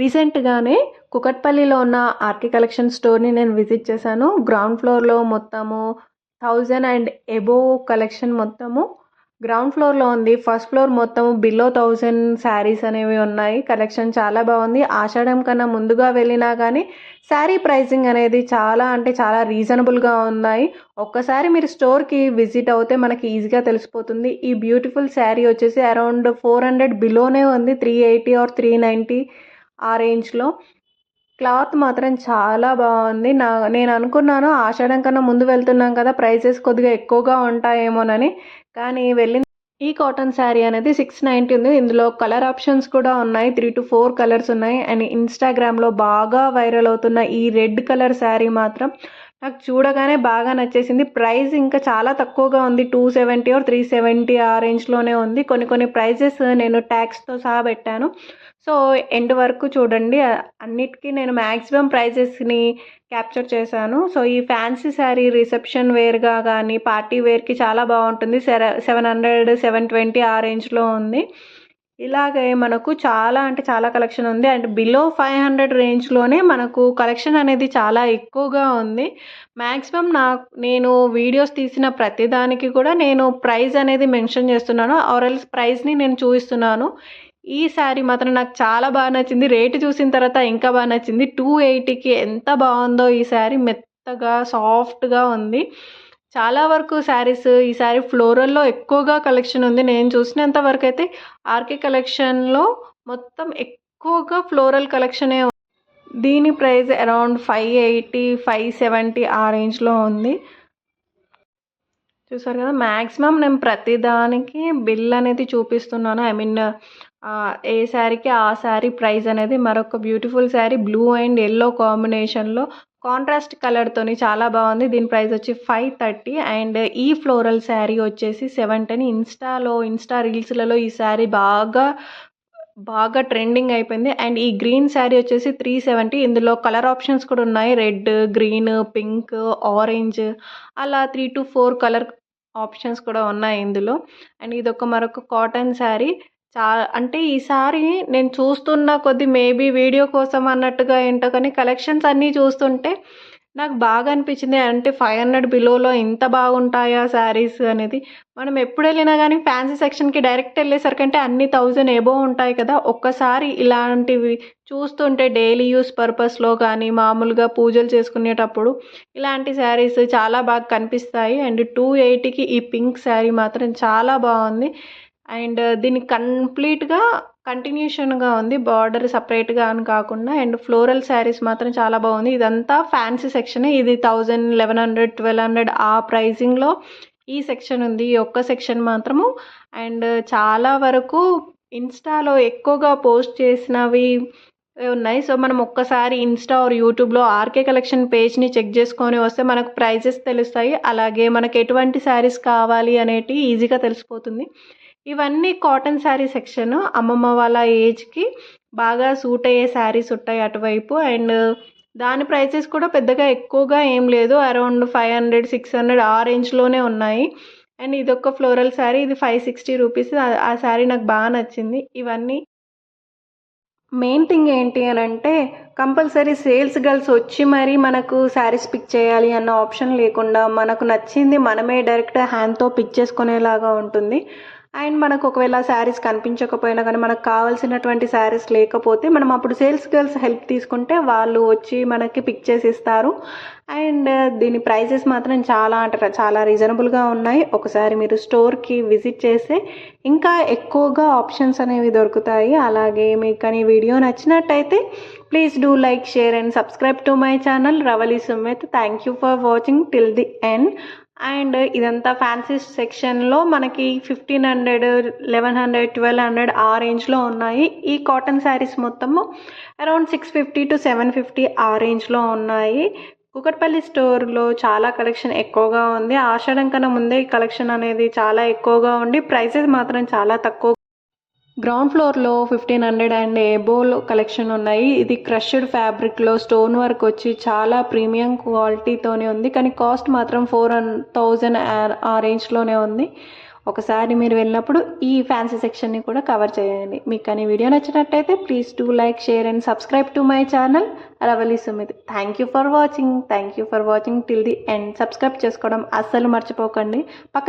రీసెంట్గానే కుకట్పల్లిలో ఉన్న RK collection స్టోర్ని నేను విజిట్ చేశాను. గ్రౌండ్ ఫ్లోర్లో మొత్తము థౌజండ్ అండ్ ఎబో కలెక్షన్ మొత్తము. గ్రౌండ్ ఫ్లోర్లో ఉంది. ఫస్ట్ ఫ్లోర్ మొత్తం బిలో థౌజండ్ శారీస్ అనేవి ఉన్నాయి. కలెక్షన్ చాలా బాగుంది. ఆషాఢం కన్నా ముందుగా వెళ్ళినా కానీ శారీ ప్రైసింగ్ అనేది చాలా అంటే చాలా రీజనబుల్గా ఉన్నాయి. ఒక్కసారి మీరు స్టోర్కి విజిట్ అవుతే మనకి ఈజీగా తెలిసిపోతుంది. ఈ బ్యూటిఫుల్ శారీ వచ్చేసి అరౌండ్ ఫోర్ హండ్రెడ్ బిలోనే ఉంది. Three eighty or three ninety ఆ రేంజ్లో. క్లాత్ మాత్రం చాలా బాగుంది. నా నేను అనుకున్నాను ఆషాఢం కన్నా ముందు వెళ్తున్నాం కదా ప్రైసెస్ కొద్దిగా ఎక్కువగా ఉంటాయేమోనని. కానీ వెళ్ళింది ఈ కాటన్ శారీ అనేది సిక్స్ నైంటీ ఉంది. ఇందులో కలర్ ఆప్షన్స్ కూడా ఉన్నాయి. త్రీ టు ఫోర్ కలర్స్ ఉన్నాయి. అండ్ ఇన్స్టాగ్రామ్లో బాగా వైరల్ అవుతున్న ఈ రెడ్ కలర్ శారీ మాత్రం నాకు చూడగానే బాగా నచ్చేసింది. ప్రైస్ ఇంకా చాలా తక్కువగా ఉంది. Two seventy or three seventy ఆ రేంజ్లోనే ఉంది. కొన్ని కొన్ని ప్రైజెస్ నేను ట్యాక్స్తో సహా పెట్టాను. సో ఎండ్ వరకు చూడండి. అన్నిటికీ నేను మ్యాక్సిమం ప్రైజెస్ని క్యాప్చర్ చేశాను. సో ఈ ఫ్యాన్సీ శారీ రిసెప్షన్ వేర్గా కానీ పార్టీ వేర్కి చాలా బాగుంటుంది. సెవెన్ హండ్రెడ్ సెవెన్ ట్వంటీ ఆ రేంజ్లో ఉంది. ఇలాగే మనకు చాలా అంటే చాలా కలెక్షన్ ఉంది. అండ్ బిలో ఫైవ్ హండ్రెడ్ రేంజ్లోనే మనకు కలెక్షన్ అనేది చాలా ఎక్కువగా ఉంది. మ్యాక్సిమం నా నేను వీడియోస్ తీసిన ప్రతిదానికి కూడా నేను ప్రైస్ అనేది మెన్షన్ చేస్తున్నాను. ఆర్ఎల్స్ ప్రైస్ని నేను చూపిస్తున్నాను. ఈ శారీ మాత్రం నాకు చాలా బాగా నచ్చింది. రేటు చూసిన తర్వాత ఇంకా బాగా నచ్చింది. టూ ఎయిటీకి ఎంత బాగుందో ఈ శారీ మెత్తగా సాఫ్ట్గా ఉంది. చాలా వరకు శారీస్ ఈ శారీ ఫ్లోరల్లో ఎక్కువగా కలెక్షన్ ఉంది నేను చూసినంత వరకు అయితే ఆర్కే కలెక్షన్లో మొత్తం ఎక్కువగా ఫ్లోరల్ కలెక్షనే ఉంది. దీని price around five eighty five seventy ఆ రేంజ్లో ఉంది చూసారు కదా మ్యాక్సిమం నేను ప్రతిదానికి బిల్ అనేది చూపిస్తున్నాను ఐ మీన్ ఏ శారీకి ఆ శారీ ప్రైస్ అనేది మరొక beautiful sari blue and yellow కాంబినేషన్లో కాంట్రాస్ట్ కలర్తోని చాలా బాగుంది. దీని ప్రైస్ వచ్చి ఫైవ్ థర్టీ అండ్ ఈ ఫ్లోరల్ శారీ వచ్చేసి సెవెన్ టెన్. ఇన్స్టాలో ఇన్స్టా రీల్స్లలో ఈ శారీ బాగా బాగా ట్రెండింగ్ అయిపోయింది. అండ్ ఈ గ్రీన్ శారీ వచ్చేసి త్రీ సెవెంటీ. ఇందులో కలర్ ఆప్షన్స్ కూడా ఉన్నాయి. రెడ్ గ్రీన్ పింక్ ఆరెంజ్ అలా three to four colour options కూడా ఉన్నాయి ఇందులో. అండ్ ఇది ఒక మరొక కాటన్ శారీ. చా అంటే ఈసారి నేను చూస్తున్న కొద్ది మేబీ వీడియో కోసం అన్నట్టుగా ఏంటో కానీ కలెక్షన్స్ అన్నీ చూస్తుంటే నాకు బాగా అనిపించింది. అంటే ఫైవ్ హండ్రెడ్ బిలోలో ఇంత బాగుంటాయా శారీస్ అనేది? మనం ఎప్పుడు వెళ్ళినా కానీ ఫ్యాన్సీ సెక్షన్కి డైరెక్ట్ వెళ్ళేసరికంటే అన్ని థౌజండ్ ఎబో ఉంటాయి కదా. ఒక్కసారి ఇలాంటివి చూస్తుంటే డైలీ యూస్ పర్పస్లో కానీ మామూలుగా పూజలు చేసుకునేటప్పుడు ఇలాంటి శారీస్ చాలా బాగా కనిపిస్తాయి. అండ్ టూ ఎయిటీకి ఈ పింక్ శారీ మాత్రం చాలా బాగుంది. అండ్ uh, దీని కంప్లీట్గా కంటిన్యూషన్గా ఉంది. బార్డర్ సపరేట్గా అని కాకుండా అండ్ ఫ్లోరల్ శారీస్ మాత్రం చాలా బాగుంది. ఇదంతా ఫ్యాన్సీ సెక్షనే. ఇది thousand eleven hundred twelve hundred ఆ ప్రైజింగ్లో ఈ సెక్షన్ ఉంది. ఈ ఒక్క సెక్షన్ మాత్రము. అండ్ చాలా వరకు ఇన్స్టాలో ఎక్కువగా పోస్ట్ చేసినవి ఉన్నాయి. సో మనం ఒక్కసారి ఇన్స్టా ఆర్ యూట్యూబ్లో ఆర్కే కలెక్షన్ పేజ్ని చెక్ చేసుకొని వస్తే మనకు ప్రైజెస్ తెలుస్తాయి. అలాగే మనకు ఎటువంటి శారీస్ కావాలి అనేటి ఈజీగా తెలిసిపోతుంది. ఇవన్నీ కాటన్ శారీ సెక్షన్ అమ్మమ్మ వాళ్ళ ఏజ్కి బాగా సూట్ అయ్యే శారీస్ ఉంటాయి అటువైపు. అండ్ దాని ప్రైసెస్ కూడా పెద్దగా ఎక్కువగా ఏం లేదు. Around five hundred six hundred ఆ రేంజ్లోనే ఉన్నాయి. అండ్ ఇదొక ఫ్లోరల్ శారీ. ఇది ఫైవ్ సిక్స్టీ రూపీస్. ఆ శారీ నాకు బాగా నచ్చింది. ఇవన్నీ మెయిన్ థింగ్ ఏంటి అని అంటే కంపల్సరీ సేల్స్ గర్ల్స్ వచ్చి మరీ మనకు శారీస్ పిక్ చేయాలి అన్న ఆప్షన్ లేకుండా మనకు నచ్చింది మనమే డైరెక్ట్ హ్యాండ్తో పిక్ చేసుకునేలాగా ఉంటుంది. అండ్ మనకు ఒకవేళ శారీస్ కనిపించకపోయినా కానీ మనకు కావాల్సినటువంటి శారీస్ లేకపోతే మనం అప్పుడు సేల్స్ గర్ల్స్ హెల్ప్ తీసుకుంటే వాళ్ళు వచ్చి మనకి పిక్ చేసి ఇస్తారు అండ్ దీని ప్రైజెస్ మాత్రం చాలా అంటే చాలా రీజనబుల్గా ఉన్నాయి. ఒకసారి మీరు స్టోర్కి విజిట్ చేస్తే ఇంకా ఎక్కువగా ఆప్షన్స్ అనేవి దొరుకుతాయి. అలాగే మీకు కానీ వీడియో నచ్చినట్టయితే please do like share and subscribe to my channel Ravali Sumith. Thank you for watching. Till the end. And ఇదంతా ఫ్యాన్సీ సెక్షన్లో మనకి fifteen hundred eleven hundred twelve hundred ఆ రేంజ్లో ఉన్నాయి. ఈ కాటన్ శారీస్ మొత్తము around six fifty to seven fifty ఆ రేంజ్లో ఉన్నాయి. కుకట్పల్లి స్టోర్లో చాలా కలెక్షన్ ఎక్కువగా ఉంది. ఆషాఢం కన్నా ముందే ఈ కలెక్షన్ అనేది చాలా ఎక్కువగా ఉండి ప్రైసెస్ మాత్రం చాలా తక్కువ గ్రౌండ్ ఫ్లోర్లో fifteen hundred and above collection ఉన్నాయి. ఇది క్రష్డ్ ఫ్యాబ్రిక్లో స్టోన్ వర్క్ వచ్చి చాలా ప్రీమియం క్వాలిటీతోనే ఉంది. కానీ కాస్ట్ మాత్రం ఫోర్ థౌజండ్ ఆ రేంజ్లోనే ఉంది. ఒకసారి మీరు వెళ్ళినప్పుడు ఈ ఫ్యాన్సీ సెక్షన్ని కూడా కవర్ చేయండి. మీకు కానీ వీడియో నచ్చినట్టయితే please do like share and subscribe to my channel Ravali Sumit thank you for watching thank you for watching till the end subscribe చేసుకోవడం అస్సలు మర్చిపోకండి. పక్కన